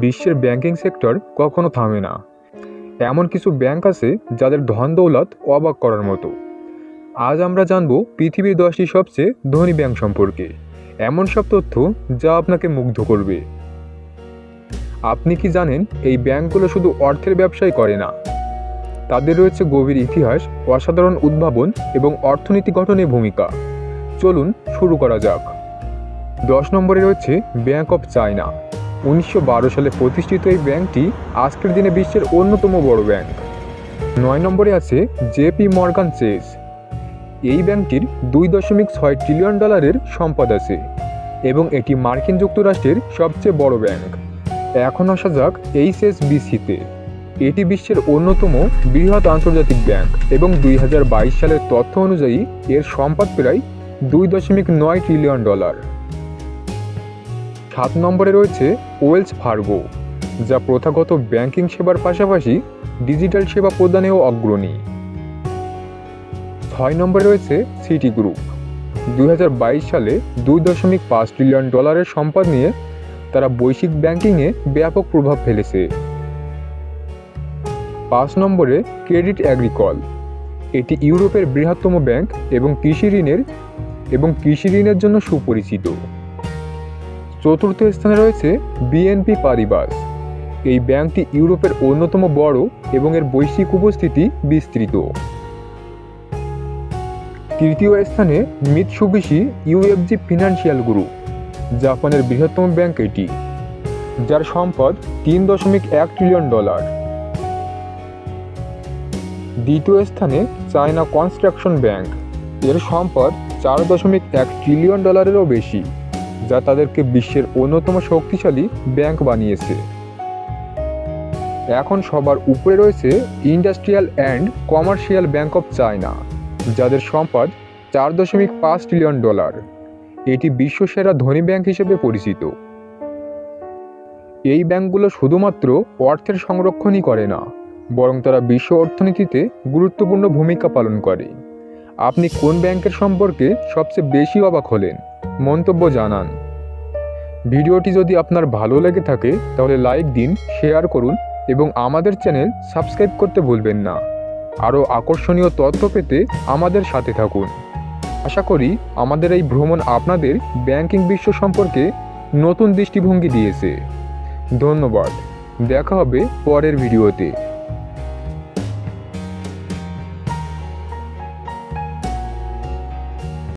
বিশ্বের banking sector কখনো থামে না। এমন কিছু ব্যাংক আছে যাদের ধন দৌলত অবাক করার মতো। আজ আমরা জানব পৃথিবীর দশটি সবচেয়ে ধনী ব্যাংক সম্পর্কে। এমন সব তথ্য যা আপনাকে মুগ্ধ করবে। আপনি কি জানেন এই ব্যাংকগুলো শুধু অর্থের ব্যবসাই করে না? তাদের রয়েছে গভীর ইতিহাস, অসাধারণ উদ্ভাবন এবং অর্থনীতি গঠনে ভূমিকা। চলুন শুরু করা যাক। দশ নম্বরে রয়েছে ব্যাংক অফ চায়না উনিশশো বারো সালে প্রতিষ্ঠিত এই ব্যাংকটি আজকের দিনে বিশ্বের অন্যতম বড় ব্যাংক। নয় নম্বরে আছে জেপি মর্গান চেস। এই ব্যাংকটির দুই দশমিক ছয় ট্রিলিয়ন ডলারের সম্পদ আছে এবং এটি মার্কিন যুক্তরাষ্ট্রের সবচেয়ে বড় ব্যাংক। এখন আসা যাক এইচএসবিসিতে এটি বিশ্বের অন্যতম বৃহৎ আন্তর্জাতিক ব্যাংক এবং দুই হাজার বাইশ সালের তথ্য অনুযায়ী এর সম্পদ প্রায় দুই দশমিক নয় ট্রিলিয়ন ডলার সাত নম্বরে রয়েছে ওয়েলস ফার্গো যা প্রথাগত ব্যাংকিং সেবার পাশাপাশি ডিজিটাল সেবা প্রদানেও অগ্রণী। ছয় নম্বরে রয়েছে সিটি গ্রুপ দু হাজার বাইশ সালে দুই দশমিক পাঁচ ট্রিলিয়ন ডলারের সম্পদ নিয়ে তারা বৈশ্বিক ব্যাংকিংয়ে ব্যাপক প্রভাব ফেলেছে। পাঁচ নম্বরে ক্রেডিট অ্যাগ্রিকল এটি ইউরোপের বৃহত্তম ব্যাংক এবং কৃষি ঋণের এবং কৃষি ঋণের জন্য সুপরিচিত। চতুর্থ স্থানে রয়েছে বিএনপি পারিবাস এই ব্যাংকটি ইউরোপের অন্যতম বড় এবং এর বৈশ্বিক উপস্থিতি বিস্তৃত। তৃতীয় স্থানে মিৎসুবিশি ইউএফজি ফিনান্সিয়াল গ্রুপ, জাপানের বৃহত্তম ব্যাংক এটি, যার সম্পদ তিন দশমিক এক ট্রিলিয়ন ডলার। দ্বিতীয় স্থানে চায়না কনস্ট্রাকশন ব্যাংক, এর সম্পদ চার দশমিক এক ট্রিলিয়ন ডলারেরও বেশি। যা তাদেরকে বিশ্বের অন্যতম শক্তিশালী ব্যাংক বানিয়েছে। এখন সবার উপরে রয়েছে industrial and commercial bank of China, যাদের সম্পদ চার দশমিক পাঁচ ট্রিলিয়ন ডলার। এটি বিশ্বসেরা ধনী ব্যাংক হিসেবে পরিচিত। এই ব্যাংকগুলো শুধুমাত্র অর্থের সংরক্ষণই করে না, বরং তারা বিশ্ব অর্থনীতিতে গুরুত্বপূর্ণ ভূমিকা পালন করে। আপনি কোন ব্যাংকের সম্পর্কে সবচেয়ে বেশি অবাক হলেন? মন্তব্য জানান। ভিডিওটি যদি আপনার ভালো লেগে থাকে, তাহলে লাইক দিন, শেয়ার করুন এবং আমাদের চ্যানেল সাবস্ক্রাইব করতে ভুলবেন না। আরও আকর্ষণীয় তথ্য পেতে আমাদের সাথে থাকুন। আশা করি আমাদের এই ভ্রমণ আপনাদের ব্যাংকিং বিশ্ব সম্পর্কে নতুন দৃষ্টিভঙ্গি দিয়েছে। ধন্যবাদ। দেখা হবে পরের ভিডিওতে।